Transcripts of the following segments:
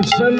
কৃষ্ণ।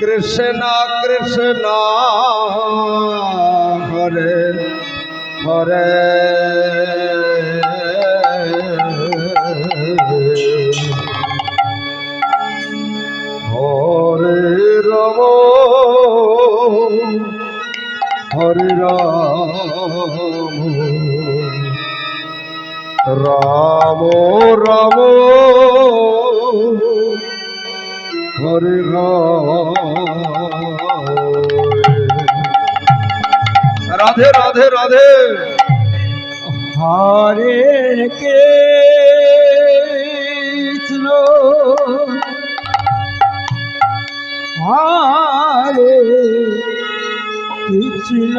কৃষ্ণ কৃষ্ণ হরে হরে। হরে রম হরে রাম। রাম রাম। হরে রাধে রাধে রাধে। হরে কৃষ্ণ। হরে কৃষ্ণ।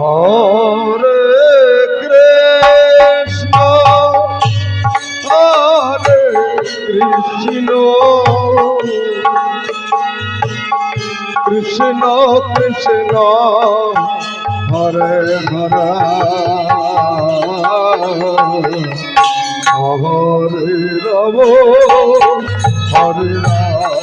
হরে কৃষ্ণ হরে কৃষ্ণ। কৃষ্ণ কৃষ্ণ হরে হরে। হরে রব হরে রাম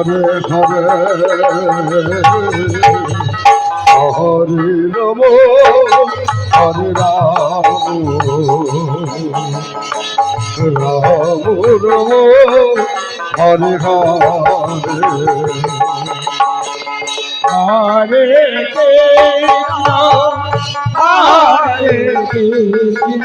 হরে হরে হরে নম হরে রাম। রাম। রাম হরে হরে কৃষ্ণ।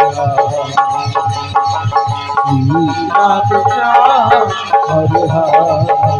কৃষ্ণ কৃষ্ণ হরে হরে।